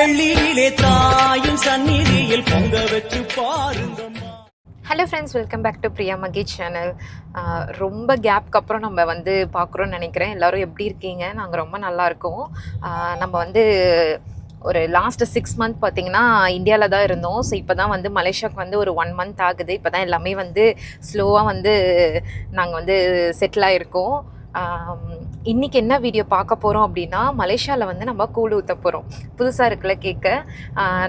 வெள்ளியிலே தாயும் சந்நிதியில் பொங்க வச்சு பாருங்கம்மா. Hello friends welcome back to Priya Magi channel ரொம்ப கேப்க்கு அப்புறம் நம்ம வந்து பார்க்குறோன்னு நினைக்கிறேன். எல்லோரும் எப்படி இருக்கீங்க? நாங்கள் ரொம்ப நல்லா இருக்கோம். நம்ம வந்து ஒரு லாஸ்ட் சிக்ஸ் மந்த் பார்த்தீங்கன்னா இந்தியாவில் தான் இருந்தோம். ஸோ இப்போ தான் வந்து மலேசியாவுக்கு வந்து ஒரு ஒன் மந்த் ஆகுது. இப்போ தான் எல்லாமே வந்து ஸ்லோவாக வந்து நாங்கள் வந்து செட்டில் ஆகிருக்கோம் இன்றைக்கி என்ன வீடியோ பார்க்க போகிறோம் அப்படின்னா மலேசியாவில் வந்து நம்ம கூழ் ஊற்ற போகிறோம் புதுசாக இருக்குல்ல கேட்க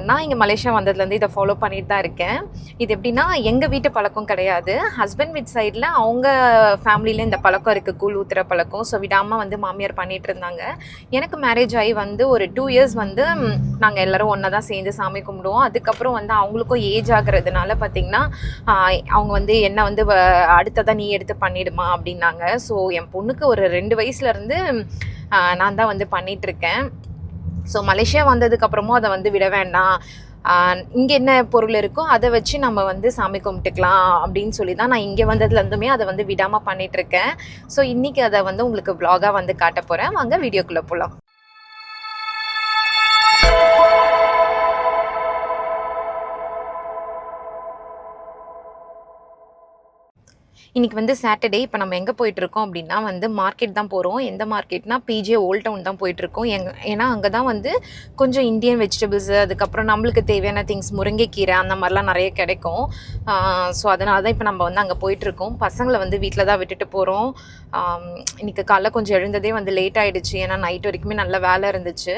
நான் இங்கே மலேசியா வந்ததுலேருந்து இதை ஃபாலோ பண்ணிட்டு தான் இருக்கேன். இது எப்படின்னா எங்கள் வீட்டு பழக்கம் கிடையாது. ஹஸ்பண்ட் வீட் சைடில் அவங்க ஃபேமிலியில் இந்த பழக்கம் இருக்குது கூழ் ஊற்றுற பழக்கம். ஸோ விடாமல் வந்து மாமியார் பண்ணிகிட்டு இருந்தாங்க. எனக்கு மேரேஜ் ஆகி வந்து ஒரு டூ இயர்ஸ் வந்து நாங்கள் எல்லோரும் ஒன்றா தான் சேர்ந்து சாமி கும்பிடுவோம். அதுக்கப்புறம் வந்து அவங்களுக்கும் ஏஜ் ஆகுறதுனால பார்த்திங்கன்னா அவங்க வந்து என்ன வந்து வ- நீ எடுத்து பண்ணிடுமா அப்படின்னாங்க. ஸோ என் பொண்ணு பொண்ணுக்கு ஒரு ரெண்டு வயசுலேருந்து நான் தான் வந்து பண்ணிகிட்ருக்கேன் ஸோ மலேசியா வந்ததுக்கப்புறமும் அதை வந்து விட வேண்டாம். இங்கே என்ன பொருள் இருக்கோ அதை வச்சு நம்ம வந்து சாமி கும்பிட்டுக்கலாம் அப்படின்னு சொல்லி தான் நான் இங்கே வந்ததுலேருந்துமே அதை வந்து விடாமல் பண்ணிகிட்ருக்கேன் ஸோ இன்றைக்கி அதை வந்து உங்களுக்கு ப்ளாகாக வந்து காட்ட போகிறேன் வாங்க வீடியோக்குள்ளே போகலாம் இன்னைக்கு வந்து சாட்டர்டே இப்போ நம்ம எங்கே போயிட்டு இருக்கோம் அப்படின்னா வந்து மார்க்கெட் தான் போகிறோம் எந்த மார்க்கெட்னா பிஜே ஓல்ட் டவுன் தான் போயிட்டு இருக்கோம் எங்க ஏன்னா அங்கே தான் வந்து கொஞ்சம் இந்தியன் வெஜிடபிள்ஸ் அதுக்கப்புறம் நம்மளுக்கு தேவையான திங்ஸ் முருங்கைக்கீரை அந்த மாதிரிலாம் நிறைய கிடைக்கும். ஸோ அதனால தான் இப்போ நம்ம வந்து அங்கே போயிட்டு இருக்கோம் பசங்களை வந்து வீட்டில் தான் விட்டுட்டு போகிறோம் இன்னைக்கு காலைல கொஞ்சம் எழுந்ததே வந்து லேட் ஆகிடுச்சு ஏன்னா நைட் வரைக்குமே நல்ல வேலை இருந்துச்சு.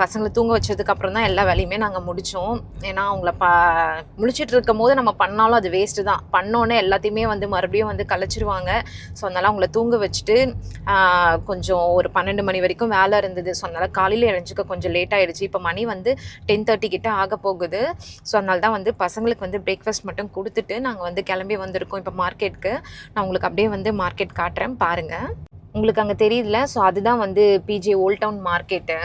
பசங்களை தூங்க வச்சதுக்கப்புறம் தான் எல்லா வேலையுமே நாங்கள் முடித்தோம் ஏன்னா அவங்கள ப முழிச்சிட்டு இருக்கும் போது நம்ம பண்ணாலும் அது வேஸ்ட்டு தான். பண்ணோன்னே எல்லாத்தையுமே வந்து மறுபடியும் வந்து கலைச்சிருவாங்க. ஸோ அதனால் அவங்கள தூங்க வச்சுட்டு கொஞ்சம் ஒரு பன்னெண்டு மணி வரைக்கும் வேலை இருந்தது. ஸோ அதனால் காலையில் எழுஞ்சிக்க கொஞ்சம் லேட் ஆயிடுச்சு. இப்போ மணி வந்து டென் தேர்ட்டி கிட்ட ஆக போகுது. ஸோ அதனால தான் வந்து பசங்களுக்கு வந்து பிரேக்ஃபாஸ்ட் மட்டும் கொடுத்துட்டு நாங்கள் வந்து கிளம்பி வந்திருக்கோம் இப்போ மார்க்கெட்டுக்கு நான் உங்களுக்கு அப்படியே வந்து மார்க்கெட் காட்டுறேன். பாருங்கள் உங்களுக்கு அங்கே தெரியல ஸோ அதுதான் வந்து பிஜே ஓல்ட் டவுன் மார்க்கெட்டு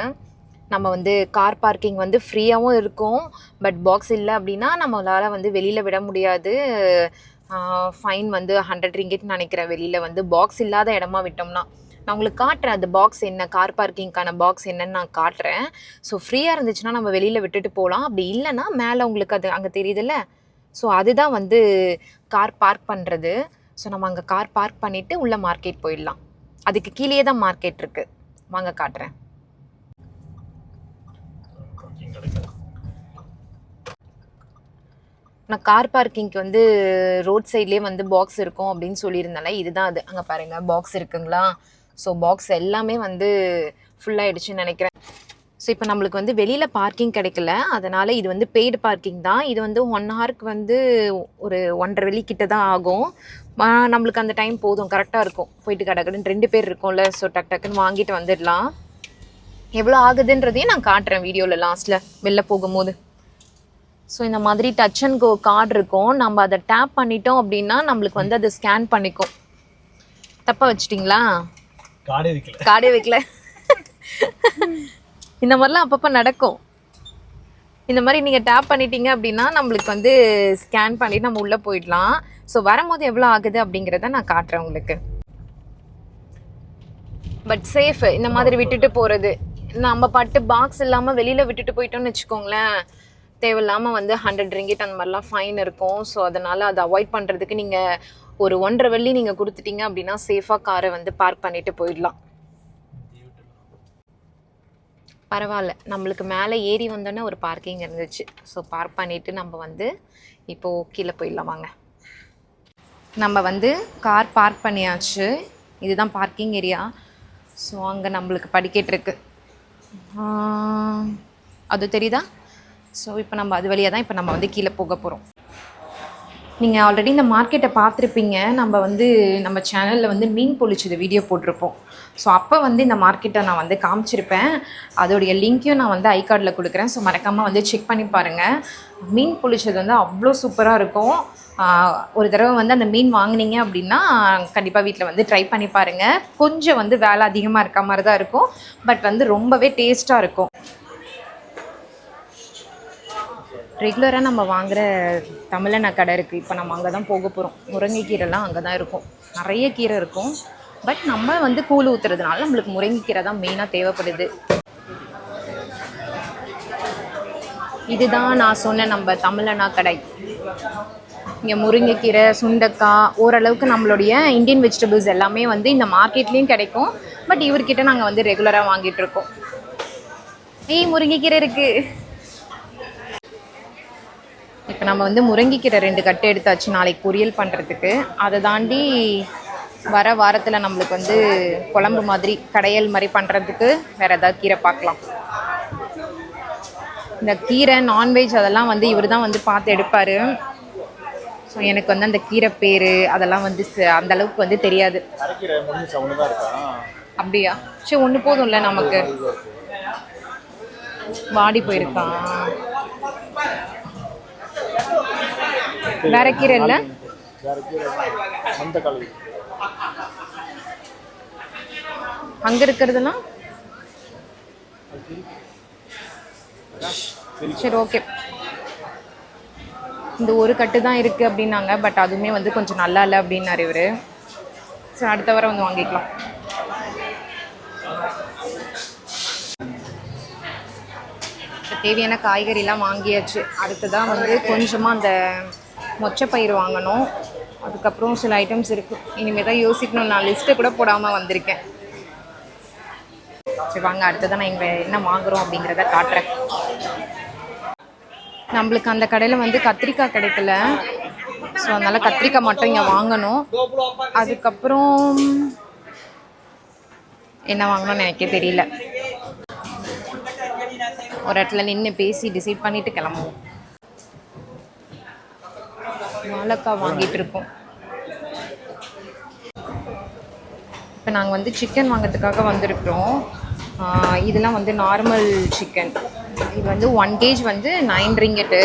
நம்ம வந்து கார் பார்க்கிங் வந்து ஃப்ரீயாகவும் இருக்கும். பட் பாக்ஸ் இல்லை அப்படின்னா நம்மளால் வந்து வெளியில் விட முடியாது. ஃபைன் வந்து ஹண்ட்ரட் ரிங்கெட் நினைக்கிறேன். வெளியில் வந்து பாக்ஸ் இல்லாத இடமா விட்டோம்னா. நான் உங்களுக்கு காட்டுறேன் அந்த பாக்ஸ் என்ன கார் பார்க்கிங்க்கான பாக்ஸ் என்னன்னு நான் காட்டுறேன். ஸோ ஃப்ரீயாக இருந்துச்சுன்னா நம்ம வெளியில் விட்டுட்டு போகலாம் அப்படி இல்லைன்னா மேலே உங்களுக்கு அது அங்கே தெரியுதுல்ல? ஸோ அதுதான் வந்து கார் பார்க் பண்ணுறது ஸோ நம்ம அங்கே கார் பார்க் பண்ணிவிட்டு உள்ளே மார்க்கெட் போயிடலாம். அதுக்கு கீழே தான் மார்க்கெட் இருக்குது வாங்க காட்டுறேன். நான் கார் பார்க்கிங்க்கு வந்து ரோட் சைட்லேயே வந்து பாக்ஸ் இருக்கும் அப்படின்னு சொல்லியிருந்தேன்ல இதுதான் அது. அங்கே பாருங்கள் பாக்ஸ் இருக்குங்களா? ஸோ பாக்ஸ் எல்லாமே வந்து ஃபுல்லாகிடுச்சுன்னு நினைக்கிறேன். ஸோ இப்போ நம்மளுக்கு வந்து வெளியில் பார்க்கிங் கிடைக்கல. அதனால் இது வந்து பெய்டு பார்க்கிங் தான். இது வந்து ஒன் ஹவருக்கு வந்து ஒரு ஒன்றரை வெள்ளி கிட்ட தான் ஆகும். நம்மளுக்கு அந்த டைம் போதும் கரெக்டாக இருக்கும். போயிட்டு கடக்கடுன்னு ரெண்டு பேர் இருக்கோம்ல ஸோ டக் டக்குன்னு வாங்கிட்டு வந்துடலாம். எவ்வளோ ஆகுதுன்றதையும் நான் காட்டுறேன் வீடியோவில் லாஸ்ட்டில் வெளில போகும்போது. ஸோ இந்த மாதிரி டச் அண்ட் கோ கார்டு இருக்கும். நம்ம அதை டேப் பண்ணிட்டோம் அப்படின்னா நம்மளுக்கு வந்து அதை ஸ்கேன் பண்ணிக்கும். தப்பாக வச்சிட்டிங்களா? காடே இருக்கல கார்டே வைக்கல. இந்த மாதிரிலாம் அப்பப்போ நடக்கும். இந்த மாதிரி நீங்கள் டேப் பண்ணிட்டீங்க அப்படின்னா நம்மளுக்கு வந்து ஸ்கேன் பண்ணி நம்ம உள்ளே போயிடலாம். ஸோ வரும்போது எவ்வளோ ஆகுது அப்படிங்கிறத நான் காட்டுறேன் உங்களுக்கு. பட் சேஃப் இந்த மாதிரி விட்டுட்டு போகிறது நம்ம பட்டு பாக்ஸ் இல்லாமல் வெளியில் விட்டுட்டு போயிட்டோம்னு வச்சுக்கோங்களேன். தேவையில்லாமல் வந்து ஹண்ட்ரட் ரிங்கிட் அந்த மாதிரிலாம் ஃபைன் இருக்கும். ஸோ அதனால் அதை அவாய்ட் பண்ணுறதுக்கு நீங்கள் ஒரு ஒன்றரை வெள்ளி நீங்கள் கொடுத்துட்டீங்க அப்படின்னா சேஃபாக காரை வந்து பார்க் பண்ணிட்டு போயிடலாம். பரவாயில்ல. நம்மளுக்கு மேலே ஏறி வந்தோன்னே ஒரு பார்க்கிங் இருந்துச்சு. ஸோ பார்க் பண்ணிவிட்டு நம்ம வந்து இப்போது கீழே போயிடலாம் வாங்க. நம்ம வந்து கார் பார்க் பண்ணியாச்சு. இதுதான் பார்க்கிங் ஏரியா ஸோ அங்கே நம்மளுக்கு படிக்கட்டு இருக்குது அது தெரியுதா? ஸோ இப்போ நம்ம அது வழியாக தான் இப்போ நம்ம வந்து கீழே போக போகிறோம் நீங்கள் ஆல்ரெடி இந்த மார்க்கெட்டை பார்த்துருப்பீங்க. நம்ம வந்து நம்ம சேனலில் வந்து மீன் பொழிச்சது வீடியோ போட்டிருப்போம். ஸோ அப்போ வந்து இந்த மார்க்கெட்டை நான் வந்து காமிச்சிருப்பேன். அதோடைய லிங்க்கையும் நான் வந்து ஐ கார்டில் கொடுக்குறேன். ஸோ மறக்காமல் வந்து செக் பண்ணி பாருங்கள் மீன் பொழிச்சது வந்து அவ்வளோ சூப்பராக இருக்கும். ஒரு தடவை வந்து அந்த மீன் வாங்குனீங்க அப்படின்னா கண்டிப்பாக வீட்டில் வந்து ட்ரை பண்ணி பாருங்கள் கொஞ்சம் வந்து வேலை அதிகமாக இருக்க மாதிரி தான் இருக்கும். பட் வந்து ரொம்பவே டேஸ்ட்டாக இருக்கும். ரெகுலராக நம்ம வாங்குகிற தமிழன கடை இருக்குது இப்போ நம்ம அங்கே தான் போக போகிறோம் முருங்கைக்கீரைலாம் அங்கே தான் இருக்கும். நிறைய கீரை இருக்கும். பட் நம்ம வந்து கூழ் ஊற்றுறதுனால நம்மளுக்கு முருங்கைக்கீரை தான் மெயினாக தேவைப்படுது. இதுதான் நான் சொன்ன நம்ம தமிழனா கடை. இங்கே முருங்கைக்கீரை சுண்டக்காய் ஓரளவுக்கு நம்மளுடைய இந்தியன் வெஜிடபிள்ஸ் எல்லாமே வந்து இந்த மார்க்கெட்லேயும் கிடைக்கும். பட் இவர்கிட்ட நாங்கள் வந்து ரெகுலராக வாங்கிட்டு இருக்கோம். ஏய் முருங்கைக்கீரை இருக்குது இப்போ நம்ம வந்து முருங்கைக்கீரை ரெண்டு கட்டு எடுத்தாச்சு நாளைக்கு பொரியல் பண்ணுறதுக்கு அதை தாண்டி வர வாரத்தில் நம்மளுக்கு வந்து குழம்பு மாதிரி கடையல் மாதிரி பண்ணுறதுக்கு வேறு ஏதாவது கீரை பார்க்கலாம். இந்த கீரை நான்வெஜ் அதெல்லாம் வந்து இவர் தான் வந்து பார்த்து எடுப்பார். ஸோ எனக்கு வந்து அந்த கீரை பேர் அதெல்லாம் வந்து அந்த அளவுக்கு வந்து தெரியாது. அப்படியா? சரி ஒன்று போதும்ல நமக்கு. வாடி போயிருக்கான் வேற கீரை இல்லை வேற கீரை அந்த அங்கே இருக்கிறதுலாம் சரி ஓகே இந்த ஒரு கட்டு தான் இருக்குது அப்படின்னாங்க பட் அதுவுமே வந்து கொஞ்சம் நல்லா இல்லை அப்படின்னாரு இவர். சரி அடுத்த வாரம் வந்து வாங்கிக்கலாம். தேவையான காய்கறிலாம் வாங்கியாச்சு. அடுத்ததான் வந்து கொஞ்சமாக அந்த மொச்சப்பயிர் வாங்கணும். அதுக்கப்புறம் சில ஐட்டம்ஸ் இருக்குது இனிமேல் தான் யோசிக்கணும். நான் லிஸ்ட்டு கூட போடாமல் வந்திருக்கேன். சரி வாங்க. அடுத்ததான் நான் இங்கே என்ன வாங்குறோம் அப்படிங்கிறத காட்டுறேன். நம்மளுக்கு அந்த கடையில் வந்து கத்திரிக்காய் கிடைக்கல. ஸோ அதனால் கத்திரிக்காய் மட்டும் இங்கே வாங்கணும். அதுக்கப்புறம் என்ன வாங்கணும்னு எனக்கே தெரியல. ஒரு இடத்துல நின்று பேசி டிசைட் பண்ணிட்டு கிளம்புவோம். வாழைக்காய் வாங்கிட்டு இருக்கோம் இப்போ நாங்கள் வந்து சிக்கன் வாங்கிறதுக்காக வந்திருக்கிறோம். இதெல்லாம் வந்து நார்மல் சிக்கன் இது வந்து ஒன் கேஜ் வந்து நைன் ரிங்கெட்டு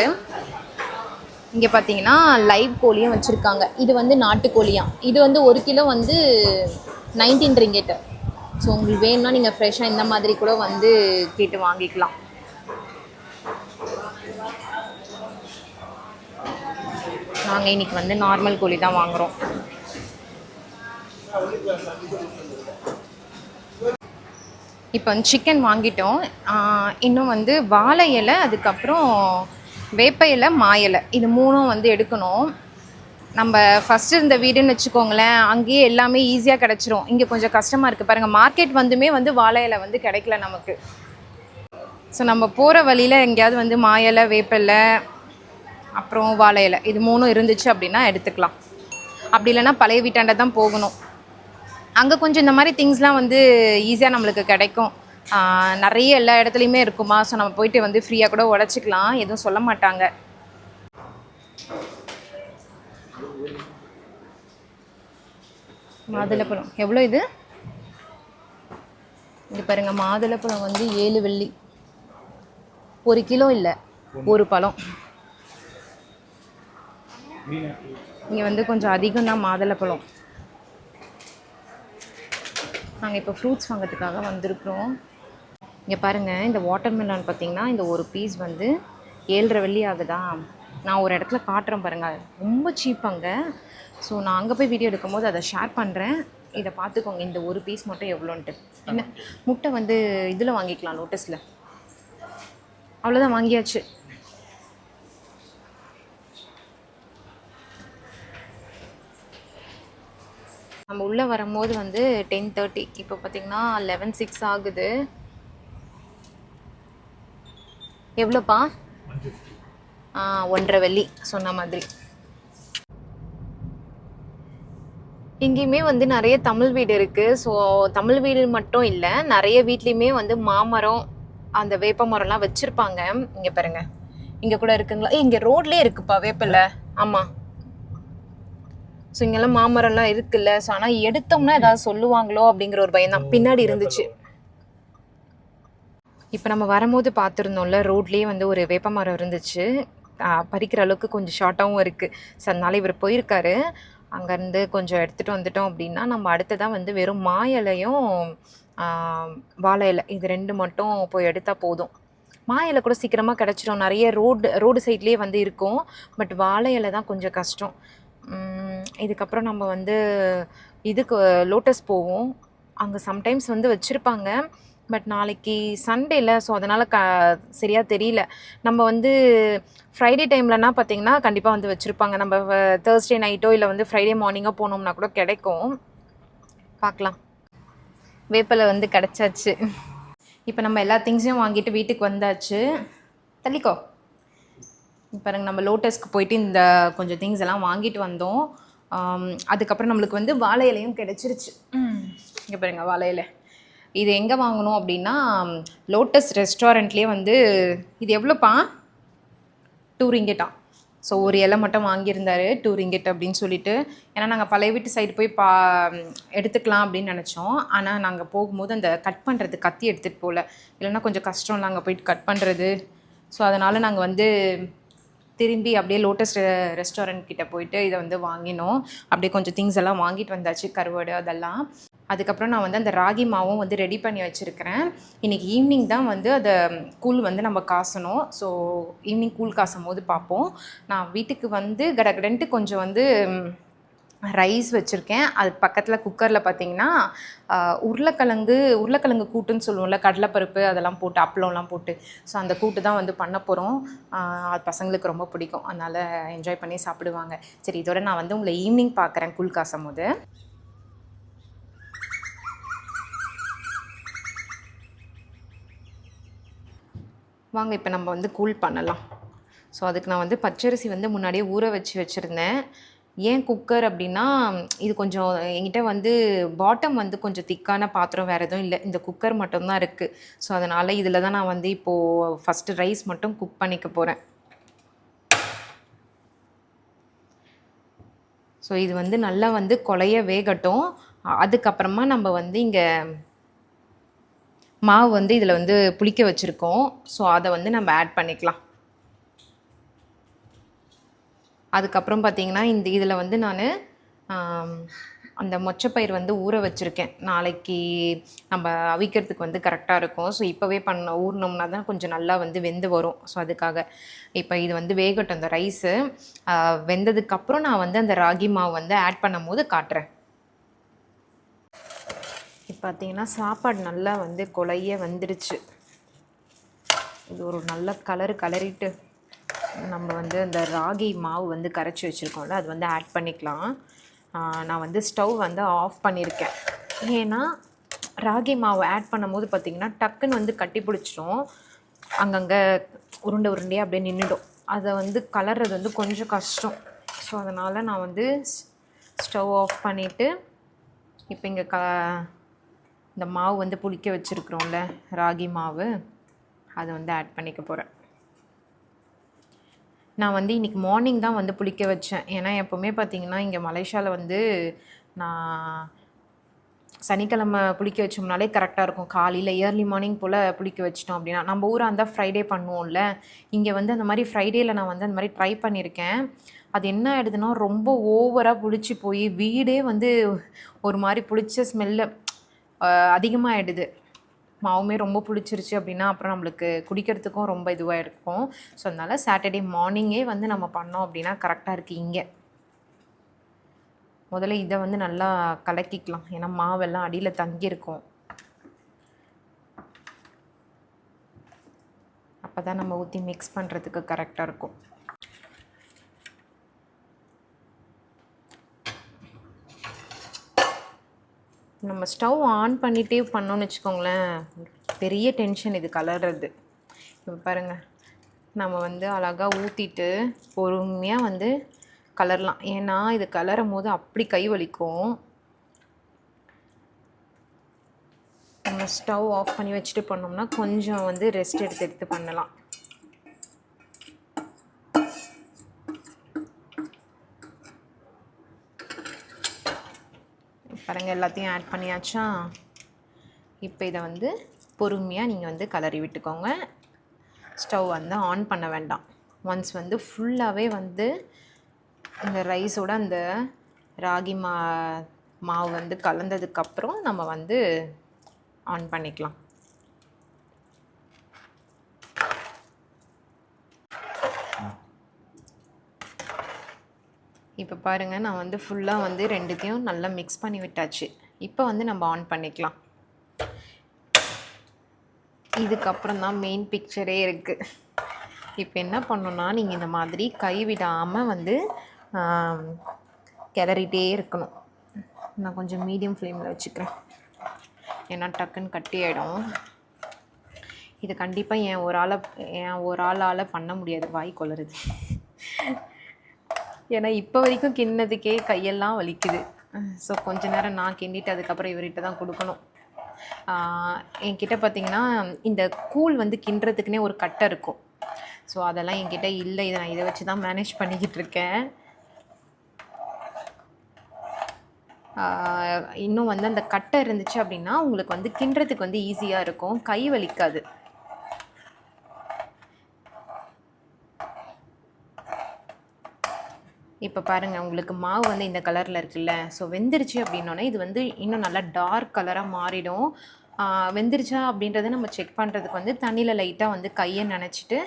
இங்கே பார்த்தீங்கன்னா லைவ் கோழியும் வச்சுருக்காங்க. இது வந்து நாட்டுக்கோழியாம் இது வந்து ஒரு கிலோ வந்து நைன்டீன் ரிங்கெட்டு ஸோ உங்களுக்கு வேணும்னா நீங்கள் ஃப்ரெஷ்ஷாக இந்த மாதிரி கூட வந்து கேட்டு வாங்கிக்கலாம். நாங்கள் இன்னைக்கு வந்து நார்மல் கோழி தான் வாங்குகிறோம் இப்போ வந்து சிக்கன் வாங்கிட்டோம். இன்னும் வந்து வாழை இலை அதுக்கப்புறம் வேப்ப இலை மா இலை. இது மூணும் வந்து எடுக்கணும். நம்ம ஃபஸ்ட்டு இருந்த வீடுன்னு வச்சுக்கோங்களேன் அங்கேயே எல்லாமே ஈஸியாக கிடச்சிரும். இங்கே கொஞ்சம் கஷ்டமாக இருக்குது பாருங்கள் மார்க்கெட் வந்துமே வந்து வாழை இலை வந்து கிடைக்கல நமக்கு. ஸோ நம்ம போகிற வழியில் எங்கேயாவது வந்து மாயலை இலை வேப்ப அப்புறம் வாழை இலை. இது மூணும் இருந்துச்சு அப்படின்னா எடுத்துக்கலாம். அப்படி இல்லைன்னா பழைய வீட்டாண்ட தான் போகணும். அங்கே கொஞ்சம் இந்த மாதிரி திங்ஸ்லாம் வந்து ஈஸியாக நம்மளுக்கு கிடைக்கும். ஆஹ் நிறைய எல்லா இடத்துலையுமே இருக்குமா? ஸோ நம்ம போயிட்டு வந்து ஃப்ரீயாக கூட உடச்சிக்கலாம். எதுவும் சொல்ல மாட்டாங்க. மாதுளப்பழம் எவ்வளோ இது? இது பாருங்க மாதுளப்பழம் வந்து ஏழு வெள்ளி. ஒரு கிலோ இல்லை ஒரு பழம். இங்கே வந்து கொஞ்சம் அதிகம் தான் மாதுளப்பழம் நாங்கள் இப்போ ஃப்ரூட்ஸ் வாங்கிறதுக்காக வந்திருக்கிறோம். இங்கே பாருங்கள் இந்த வாட்டர் மெலான் பார்த்தீங்கன்னா இந்த ஒரு பீஸ் வந்து ஏழரை வெள்ளி ஆகுதா? நான் ஒரு இடத்துல காட்டுறேன் பாருங்கள் ரொம்ப சீப் அங்கே. ஸோ நான் அங்கே போய் வீடியோ எடுக்கும்போது அதை ஷேர் பண்ணுறேன் இதை பார்த்துக்கோங்க இந்த ஒரு பீஸ் மட்டும் எவ்வளோன்ட்டு. என்ன? முட்டை வந்து இதில் வாங்கிக்கலாம் லோட்டஸில் அவ்வளோதான் வாங்கியாச்சு. நம்ம உள்ளே வரும்போது வந்து டென் தேர்ட்டி இப்போ பார்த்தீங்கன்னா லெவன் சிக்ஸ் ஆகுது. எவ்வளோப்பா? ஆ ஒன்றரை வெள்ளி சொன்ன மாதிரி. இங்கேயுமே வந்து நிறைய தமிழ் வீடு இருக்குது ஸோ தமிழ் வீடு மட்டும் இல்லை நிறைய வீட்லேயுமே வந்து மாமரம் அந்த வேப்ப மரம்லாம் வச்சுருப்பாங்க. இங்கே பாருங்க. இங்கே கூட இருக்குங்களா? இங்கே ரோட்லேயே இருக்குப்பா வேப்பில்லை ஆமாம் ஸோ இங்கெல்லாம் மாமரம்லாம் இருக்குல்ல. ஸோ ஆனால் எடுத்தோம்னா ஏதாவது சொல்லுவாங்களோ அப்படிங்கிற ஒரு பயம் தான். பின்னாடி இருந்துச்சு. இப்போ நம்ம வரும்போது பார்த்துருந்தோம்ல ரோட்லேயே வந்து ஒரு வேப்ப மரம் இருந்துச்சு. பறிக்கிற அளவுக்கு கொஞ்சம் ஷார்ட்டாகவும் இருக்குது ஸோ அதனால இவர் போயிருக்காரு. அங்கேருந்து கொஞ்சம் எடுத்துகிட்டு வந்துட்டோம் அப்படின்னா நம்ம அடுத்ததாக வந்து வெறும் மா இலையும் வாழை இலை இது ரெண்டு மட்டும் போய் எடுத்தால் போதும். மா இலை கூட சீக்கிரமாக கிடச்சிரும். நிறைய ரோடு ரோடு சைட்லேயே வந்து இருக்கும். பட் வாழை இலை தான் கொஞ்சம் கஷ்டம். இதுக்கப்புறம் நம்ம வந்து இதுக்கு லோட்டஸ் போவோம். அங்கே சம்டைம்ஸ் வந்து வச்சுருப்பாங்க. பட் நாளைக்கு சண்டேல ஸோ அதனால் க சரியாக தெரியல. நம்ம வந்து ஃப்ரைடே டைம்லனா பார்த்திங்கன்னா கண்டிப்பாக வந்து வச்சுருப்பாங்க. நம்ம தேர்ஸ்டே நைட்டோ இல்லை வந்து ஃப்ரைடே மார்னிங்கோ போனோம்னா கூட கிடைக்கும். பார்க்கலாம் வேப்பிலை வந்து கிடச்சாச்சு. இப்போ நம்ம எல்லா திங்ஸையும் வாங்கிட்டு வீட்டுக்கு வந்தாச்சு. தள்ளிக்கோ. இப்ப பாருங்க நம்ம லோட்டஸ்க்கு போயிட்டு இந்த கொஞ்சம் திங்ஸ் எல்லாம் வாங்கிட்டு வந்தோம். அதுக்கப்புறம் நம்மளுக்கு வந்து வாழை இலையும் கிடைச்சிருச்சு. இங்கே பாருங்க வாழை இலை. இது எங்கே வாங்கணும் அப்படின்னா லோட்டஸ் ரெஸ்டாரண்ட்லேயே வந்து இது எவ்வளோப்பா? டூ ரிங்கெட்டா ஸோ ஒரு இலை மட்டும் வாங்கியிருந்தாரு டூ ரிங்கெட் அப்படின்னு சொல்லிட்டு. ஏன்னா நாங்கள் பழைய வீட்டு சைடு போய் பா எடுத்துக்கலாம் அப்படின்னு நினச்சோம். ஆனால் நாங்கள் போகும்போது அந்த கட் பண்ணுறது கத்தி எடுத்துகிட்டு போகல இல்லைன்னா கொஞ்சம் கஷ்டம் நாங்கள் போயிட்டு கட் பண்ணுறது ஸோ அதனால் நாங்கள் வந்து திரும்பி அப்படியே லோட்டஸ் ரெஸ்டாரண்ட் கிட்ட போயிட்டு இதை வந்து வாங்கினோம். அப்படியே கொஞ்சம் திங்ஸ் எல்லாம் வாங்கிட்டு வந்தாச்சு கருவாடு அதெல்லாம். அதுக்கப்புறம் நான் வந்து அந்த ராகி மாவும் வந்து ரெடி பண்ணி வச்சுருக்கிறேன். இன்றைக்கி ஈவினிங் தான் வந்து அதை கூழ் வந்து நம்ம காசணும். ஸோ ஈவினிங் கூழ் காசும் போது பார்ப்போம். நான் வீட்டுக்கு வந்து கடகடன்ட்டு கொஞ்சம் வந்து ரைஸ் வச்சுருக்கேன். அது பக்கத்தில் குக்கரில் பார்த்தீங்கன்னா உருளைக்கிழங்கு உருளைக்கிழங்கு கூட்டுன்னு சொல்லுவோம்ல கடலைப்பருப்பு அதெல்லாம் போட்டு அப்பளம்லாம் போட்டு. ஸோ அந்த கூட்டு தான் வந்து பண்ண போகிறோம் அது பசங்களுக்கு ரொம்ப பிடிக்கும். அதனால் என்ஜாய் பண்ணி சாப்பிடுவாங்க. சரி இதோட நான் வந்து உங்களை ஈவினிங் பார்க்குறேன் கூழ் காசும் போது. வாங்க இப்போ நம்ம வந்து கூல் பண்ணலாம். ஸோ அதுக்கு நான் வந்து பச்சரிசி வந்து முன்னாடியே ஊற வச்சு வச்சுருந்தேன். ஏன் குக்கர் அப்படின்னா இது கொஞ்சம் என்கிட்ட வந்து பாட்டம் வந்து கொஞ்சம் திக்கான பாத்திரம் வேறு எதுவும் இல்லை. இந்த குக்கர் மட்டும்தான் இருக்குது ஸோ அதனால் இதில் தான் நான் வந்து இப்போது ஃபஸ்ட்டு ரைஸ் மட்டும் குக் பண்ணிக்க போகிறேன் ஸோ இது வந்து நல்லா வந்து கொலைய வேகட்டும். அதுக்கப்புறமா நம்ம வந்து இங்கே மாவு வந்து இதில் வந்து புளிக்க வச்சுருக்கோம். ஸோ அதை வந்து நம்ம ஆட் பண்ணிக்கலாம். அதுக்கப்புறம் பார்த்தீங்கன்னா இந்த இதில் வந்து நான் அந்த மொச்சப்பயிர் வந்து ஊற வச்சுருக்கேன். நாளைக்கு நம்ம அவிக்கிறதுக்கு வந்து கரெக்டாக இருக்கும். ஸோ இப்போவே பண்ண ஊறினோம்னா தான் கொஞ்சம் நல்லா வந்து வெந்து வரும். ஸோ அதுக்காக. இப்போ இது வந்து வேகட்டும் அந்த ரைஸு. வெந்ததுக்கப்புறம் நான் வந்து அந்த ராகி மாவு வந்து ஆட் பண்ணும் போது காட்டுறேன். இப்போ பார்த்தீங்கன்னா சாப்பாடு நல்லா வந்து கொலைய வந்துடுச்சு இது ஒரு நல்ல கலர் கலரிட்டு. நம்ம வந்து அந்த ராகி மாவு வந்து கரைச்சி வச்சுருக்கோம்ல அது வந்து ஆட் பண்ணிக்கலாம். நான் வந்து ஸ்டவ் வந்து ஆஃப் பண்ணியிருக்கேன். ஏன்னா ராகி மாவு ஆட் பண்ணும்போது பார்த்திங்கன்னா டக்குன்னு வந்து கட்டி பிடிச்சிரும். அங்கங்கே உருண்டை உருண்டையாக அப்படியே நின்றுடும் அதை வந்து கலர்றது வந்து கொஞ்சம் கஷ்டம். ஸோ அதனால் நான் வந்து ஸ்டவ் ஆஃப் பண்ணிவிட்டு இப்போ இங்கே க இந்த மாவு வந்து புளிக்க வச்சுருக்குறோம்ல ராகி மாவு அதை வந்து ஆட் பண்ணிக்க போகிறேன் நான் வந்து இன்றைக்கி மார்னிங் தான் வந்து புளிக்க வச்சேன். ஏன்னா எப்போவுமே பார்த்தீங்கன்னா இங்கே மலேசியாவில் வந்து நான் சனிக்கிழமை புளிக்க வச்சோம்னாலே கரெக்டாக இருக்கும். காலையில் ஏர்லி மார்னிங் போல் புளிக்க வச்சிட்டோம் அப்படின்னா. நம்ம ஊராக இருந்தால் ஃப்ரைடே பண்ணுவோம்ல. இங்கே வந்து அந்த மாதிரி ஃப்ரைடேயில் நான் வந்து அந்த மாதிரி ட்ரை பண்ணியிருக்கேன் அது என்ன ஆகிடுதுன்னா ரொம்ப ஓவராக புளிச்சு போய் வீடே வந்து ஒரு மாதிரி புளிச்ச ஸ்மெல்லு அதிகமாகிடுது மாவுமே ரொம்ப பிடிச்சிருச்சு அப்படின்னா அப்புறம் நம்மளுக்கு குடிக்கிறதுக்கும் ரொம்ப இதுவாக இருக்கும். ஸோ அதனால் சாட்டர்டே மார்னிங்கே வந்து நம்ம பண்ணோம் அப்படின்னா கரெக்டாக இருக்குது இங்கே. முதல்ல இதை வந்து நல்லா கலக்கிக்கலாம். ஏன்னா மாவெல்லாம் அடியில் தங்கியிருக்கும். அப்போ தான் நம்ம ஊற்றி மிக்ஸ் பண்ணுறதுக்கு கரெக்டாக இருக்கும். நம்ம ஸ்டவ் ஆன் பண்ணிகிட்டே பண்ணோம்னு வச்சுக்கோங்களேன் பெரிய டென்ஷன் இது கலர்றது. இப்போ பாருங்கள் நம்ம வந்து அழகாக ஊற்றிட்டு பொறுமையாக வந்து கலரலாம். ஏன்னா இது கலரும் போது அப்படி கை வலிக்கும். நம்ம ஸ்டவ் ஆஃப் பண்ணி வச்சுட்டு பண்ணோம்னா கொஞ்சம் வந்து ரெஸ்ட் எடுத்து எடுத்து பண்ணலாம். பாருங்க எல்லாத்தையும் ஆட் பண்ணியாச்சா? இப்போ இதை வந்து பொறுமையாக நீங்கள் வந்து கலரி விட்டுக்கோங்க. ஸ்டவ் வந்து ஆன் பண்ண வேண்டாம். ஒன்ஸ் வந்து ஃபுல்லாகவே வந்து இந்த ரைஸோட அந்த ராகி மா மாவு வந்து கலந்ததுக்கப்புறம் நம்ம வந்து ஆன் பண்ணிக்கலாம். இப்போ பாருங்கள் நான் வந்து ஃபுல்லாக வந்து ரெண்டுத்தையும் நல்லா மிக்ஸ் பண்ணி விட்டாச்சு. இப்போ வந்து நம்ம ஆன் பண்ணிக்கலாம். இதுக்கப்புறம் தான் மெயின் பிக்சரே இருக்குது இப்போ என்ன பண்ணணும்னா நீங்கள் இந்த மாதிரி கைவிடாமல் வந்து கிளறிட்டே இருக்கணும். நான் கொஞ்சம் மீடியம் ஃப்ளேமில் வச்சுக்கிறேன். ஏன்னா டக்குன்னு கட்டி ஆகிடும் இது கண்டிப்பாக என் ஒரு ஆளை என் ஒரு ஆளால் பண்ண முடியாது. வாய் கொளருது ஏன்னா இப்போ வரைக்கும் கிண்ணதுக்கே கையெல்லாம் வலிக்குது. ஸோ கொஞ்ச நேரம் நான் கிண்டிட்டு அதுக்கப்புறம் இவர்கிட்ட தான் கொடுக்கணும். என்கிட்ட பார்த்தீங்கன்னா இந்த கூழ் வந்து கிண்டுறதுக்குனே ஒரு கட்டை இருக்கும். ஸோ அதெல்லாம் என்கிட்ட இல்லை. இதை நான் இதை வச்சு தான் மேனேஜ் பண்ணிக்கிட்டு இருக்கேன். இன்னும் வந்து அந்த கட்டை இருந்துச்சு அப்படின்னா உங்களுக்கு வந்து கிண்டுறதுக்கு வந்து ஈஸியாக இருக்கும். கை வலிக்காது. இப்போ பாருங்கள் உங்களுக்கு மாவு வந்து இந்த கலரில் இருக்குல்ல ஸோ வெந்துருச்சு அப்படின்னோடனே இது வந்து இன்னும் நல்லா டார்க் கலராக மாறிடும். வெந்துருச்சா அப்படின்றத நம்ம செக் பண்ணுறதுக்கு வந்து தண்ணியில் லைட்டாக வந்து கையை நினச்சிட்டு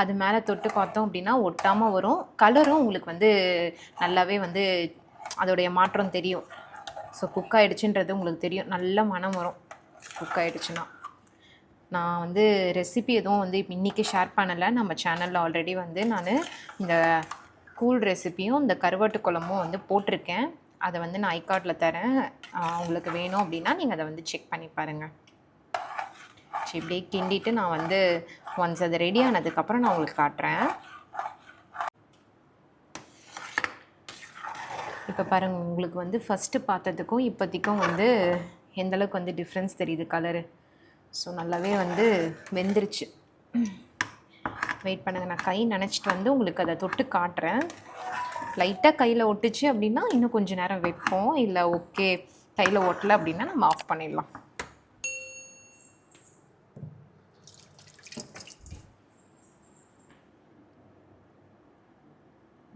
அது மேலே தொட்டு பார்த்தோம் அப்படின்னா ஒட்டாமல் வரும். கலரும் உங்களுக்கு வந்து நல்லாவே வந்து அதோடைய மாற்றம் தெரியும். ஸோ குக் ஆகிடுச்சுன்றது உங்களுக்கு தெரியும். நல்ல மனம் வரும். குக் ஆகிடுச்சுன்னா நான் வந்து ரெசிபி எதுவும் வந்து இப்போ இன்றைக்கி ஷேர் பண்ணலை. நம்ம சேனலில் ஆல்ரெடி வந்து நான் இந்த கூல் ரெசிபியும் இந்த கருவாட்டு குழம்பும் வந்து போட்டிருக்கேன். அதை வந்து நான் ஐகார்டில் தரேன். உங்களுக்கு வேணும் அப்படின்னா நீங்கள் அதை வந்து செக் பண்ணி பாருங்கள் சரி இப்படியே கிண்டிட்டு நான் வந்து ஒன்ஸ் அது ரெடி ஆனதுக்கப்புறம் நான் உங்களுக்கு காட்டுறேன். இப்போ பாருங்கள் உங்களுக்கு வந்து ஃபஸ்ட்டு பார்த்ததுக்கும் இப்போதைக்கும் வந்து எந்தளவுக்கு வந்து டிஃப்ரென்ஸ் தெரியுது கலரு ஸோ நல்லாவே வந்து வெந்துருச்சு. வெயிட் பண்ணுங்கள் நான் கை நினச்சிட்டு வந்து உங்களுக்கு அதை தொட்டு காட்டுறேன். லைட்டாக கையில் ஒட்டுச்சு அப்படின்னா இன்னும் கொஞ்சம் நேரம் வைப்போம். இல்லை ஓகே கையில் ஒட்டலை அப்படின்னா நம்ம ஆஃப் பண்ணிடலாம்.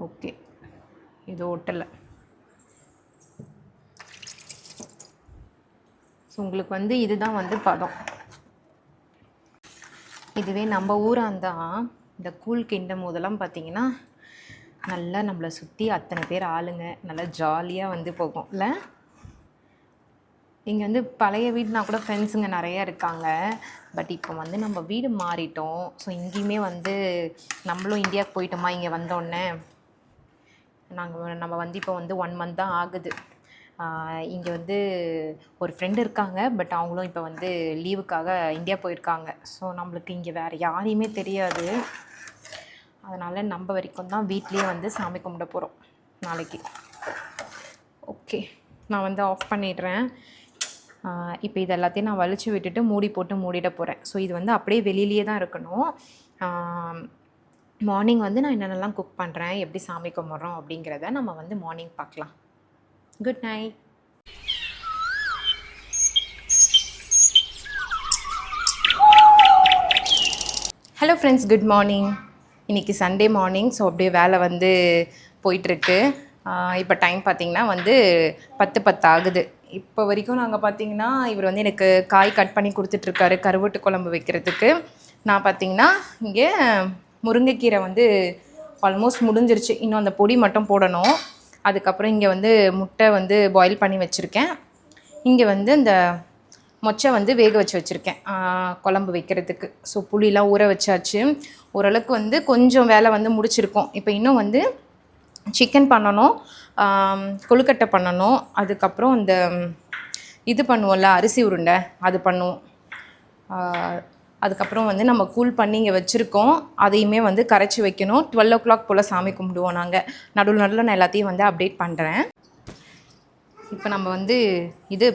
ஓகே இது ஒட்டலை. ஸோ உங்களுக்கு வந்து இதுதான் வந்து பதம். இதுவே நம்ம ஊராக இருந்தால் இந்த கூழ் கிண்டும் போதெல்லாம் பார்த்தீங்கன்னா நல்லா நம்மளை சுற்றி அத்தனை பேர் ஆளுங்க நல்லா ஜாலியாக வந்து போகும். இல்லை? இங்கே வந்து பழைய வீடுனா கூட ஃப்ரெண்ட்ஸுங்க நிறைய இருக்காங்க. பட் இப்போ வந்து நம்ம வீடு மாறிட்டோம். ஸோ இங்கேயுமே வந்து நம்மளும் இந்தியாவுக்கு போயிட்டோமா? இங்கே வந்தோடனே நாங்கள் நம்ம வந்து இப்போ வந்து ஒன் மந்த் தான் ஆகுது. இங்கே வந்து ஒரு ஃப்ரெண்டு இருக்காங்க. பட் அவங்களும் இப்போ வந்து லீவுக்காக இந்தியா போயிருக்காங்க. ஸோ நம்மளுக்கு இங்கே வேறு யாரையுமே தெரியாது. அதனால் நம்ம வரைக்கும் தான் வீட்லேயே வந்து சாமி கும்பிட போகிறோம் நாளைக்கு. ஓகே நான் வந்து ஆஃப் பண்ணிடுறேன். இப்போ இது எல்லாத்தையும் நான் வலிச்சு விட்டுட்டு மூடி போட்டு மூடிட போகிறேன் ஸோ இது வந்து அப்படியே வெளியிலேயே தான் இருக்கணும். மார்னிங் வந்து நான் என்னென்னலாம் குக் பண்ணுறேன் எப்படி சாமி கும்பிட்றோம் அப்படிங்கிறத நம்ம வந்து மார்னிங் பார்க்கலாம். Good night hello friends good morning இன்றைக்கி சண்டே மார்னிங் ஸோ அப்படியே வேலை வந்து போயிட்டுருக்கு. இப்போ டைம் பார்த்திங்கன்னா வந்து பத்து பத்து ஆகுது. இப்போ வரைக்கும் நாங்கள் பார்த்தீங்கன்னா இவர் வந்து எனக்கு காய் கட் பண்ணி கொடுத்துட்ருக்காரு கருவட்டு குழம்பு வைக்கிறதுக்கு. நான் பார்த்தீங்கன்னா இங்கே முருங்கைக்கீரை வந்து ஆல்மோஸ்ட் முடிஞ்சிருச்சு. இன்னும் அந்த பொடி மட்டும் போடணும். அதுக்கப்புறம் இங்கே வந்து முட்டை வந்து பாயில் பண்ணி வச்சுருக்கேன். இங்கே வந்து இந்த மொச்சை வந்து வேக வச்சு வச்சுருக்கேன். குழம்பு வைக்கிறதுக்கு. ஸோ புளிலாம் ஊற வச்சாச்சு. ஓரளவுக்கு வந்து கொஞ்சம் வேலை வந்து முடிச்சிருக்கோம். இப்போ இன்னும் வந்து சிக்கன் பண்ணணும் கொழுக்கட்டை பண்ணணும். அதுக்கப்புறம் அந்த இது பண்ணுவோம்ல அரிசி உருண்டை அது பண்ணுவோம். அதுக்கப்புறம் வந்து நம்ம கூல் பண்ணி இங்கே வச்சுருக்கோம். அதையுமே வந்து கரைச்சி வைக்கணும். டுவெல் ஓ கிளாக் போல் சாமி கும்பிடுவோம் நாங்கள் நடுவில் நடுவில் நான் எல்லாத்தையும் வந்து அப்டேட் பண்ணுறேன் இப்போ நம்ம வந்து இது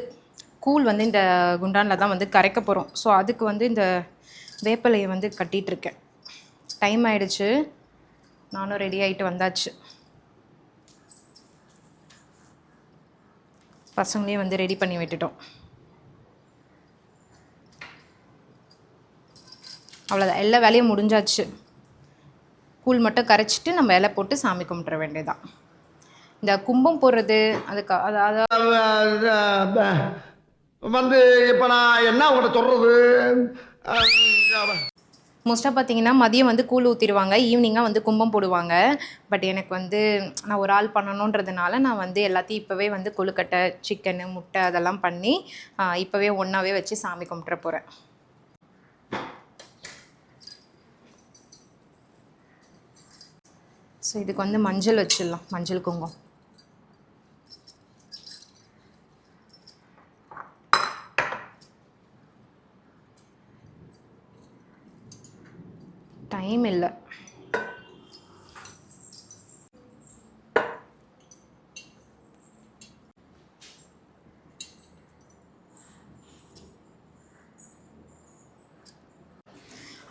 கூழ் வந்து இந்த குண்டானில் தான் வந்து கரைக்க போகிறோம் ஸோ அதுக்கு வந்து இந்த வேப்பிலையை வந்து கட்டிகிட்ருக்கேன் டைம் ஆயிடுச்சு. நானும் ரெடி ஆகிட்டு வந்தாச்சு. பசங்களையும் வந்து ரெடி பண்ணி விட்டுட்டோம். அவ்வளோதான் எல்லா வேலையும் முடிஞ்சாச்சு. கூழ் மட்டும் கரைச்சிட்டு நம்ம இலை போட்டு சாமி கும்பிட்ற வேண்டியதான் இந்த கும்பம் போடுறது அதுக்கு அதாவது வந்து இப்போ நான் என்ன உங்கள்கிட்ட சொல்கிறது மோஸ்ட்டாக பார்த்தீங்கன்னா மதியம் வந்து கூழ் ஊற்றிடுவாங்க ஈவினிங்காக வந்து கும்பம் போடுவாங்க. பட் எனக்கு வந்து நான் ஒரு ஆள் பண்ணணுன்றதுனால நான் வந்து எல்லாத்தையும் இப்போவே வந்து கொழுக்கட்டை சிக்கனு முட்டை அதெல்லாம் பண்ணி இப்போவே ஒன்றாவே வச்சு சாமி கும்பிட்ற போகிறேன் ஸோ இதுக்கு வந்து மஞ்சள் வச்சிடலாம். மஞ்சள் குங்குமம். டைம் இல்லை.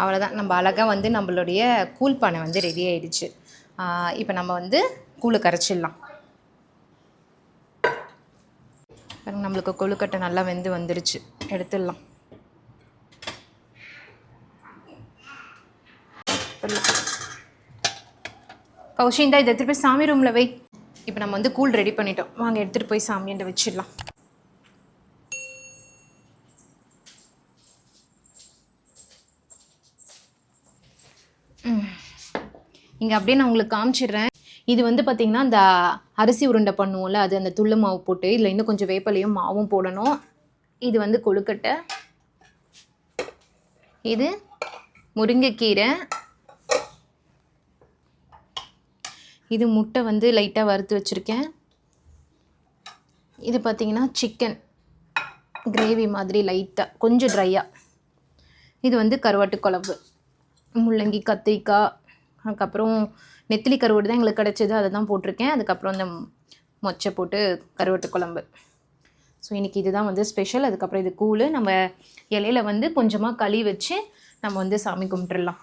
அவ்வளோதான் நம்ம அழகாக வந்து நம்மளுடைய கூழ் பானை வந்து ரெடி ஆயிடுச்சு. இப்போ நம்ம வந்து கூழு கரைச்சிடலாம். நம்மளுக்கு கொழுக்கட்டை நல்லா வெந்து வந்துருச்சு. எடுத்துடலாம். கௌஷிந்தா இதை எடுத்துகிட்டு போய் சாமி ரூமில் வை. இப்போ நம்ம வந்து கூழ் ரெடி பண்ணிட்டோம். வாங்க எடுத்துகிட்டு போய் சாமியண்ட வச்சிடலாம். இங்கே அப்படியே நான் உங்களுக்கு காமிச்சிடுறேன். இது வந்து பார்த்திங்கன்னா அந்த அரிசி உருண்டை பண்ணுவோம்ல அது அந்த துள்ளு மாவு போட்டு இதில் இன்னும் கொஞ்சம் வேப்பலையும் மாவும் போடணும். இது வந்து கொழுக்கட்டை. இது முருங்கைக்கீரை. இது முட்டை வந்து லைட்டாக வறுத்து வச்சுருக்கேன். இது பார்த்திங்கன்னா சிக்கன் கிரேவி மாதிரி லைட்டாக கொஞ்சம் ட்ரையாக இது வந்து கருவாட்டு குழம்பு. முள்ளங்கி கத்திரிக்காய் அதுக்கப்புறம் நெத்திலி கருவாடு தான் எங்களுக்கு கிடச்சிது அதை தான் போட்டிருக்கேன். அதுக்கப்புறம் இந்த மொச்சை போட்டு கருவாட்டு குழம்பு. ஸோ இன்றைக்கி இதுதான் வந்து ஸ்பெஷல் அதுக்கப்புறம் இது கூழ். நம்ம இலையில வந்து கொஞ்சமாக களி வச்சு நம்ம வந்து சாமி கும்பிட்டுடலாம்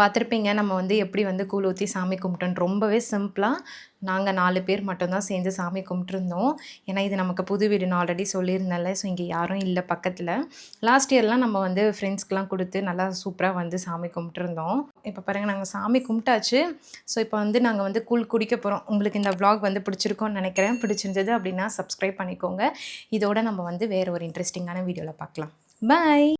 பார்த்துருப்பீங்க. நம்ம வந்து எப்படி வந்து கூழ் ஊற்றி சாமி கும்பிட்டோன்னு ரொம்பவே சிம்பிளாக நாங்கள் நாலு பேர் மட்டும்தான் சேர்ந்து சாமி கும்பிட்டுருந்தோம். ஏன்னா இது நமக்கு புது வீடு நான் ஆல்ரெடி சொல்லியிருந்தேன்ல. ஸோ இங்கே யாரும் இல்லை பக்கத்தில். லாஸ்ட் இயர்லாம் நம்ம வந்து ஃப்ரெண்ட்ஸ்க்கெலாம் கொடுத்து நல்லா சூப்பராக வந்து சாமி கும்பிட்டுருந்தோம். இப்போ பாருங்கள் நாங்கள் சாமி கும்பிட்டாச்சு. ஸோ இப்போ வந்து நாங்கள் வந்து கூழ் குடிக்க போகிறோம் உங்களுக்கு இந்த விளாக் வந்து பிடிச்சிருக்கோன்னு நினைக்கிறேன். பிடிச்சிருந்தது அப்படின்னா சப்ஸ்கிரைப் பண்ணிக்கோங்க. இதோட நம்ம வந்து வேறு ஒரு இன்ட்ரெஸ்டிங்கான வீடியோவில் பார்க்கலாம். பை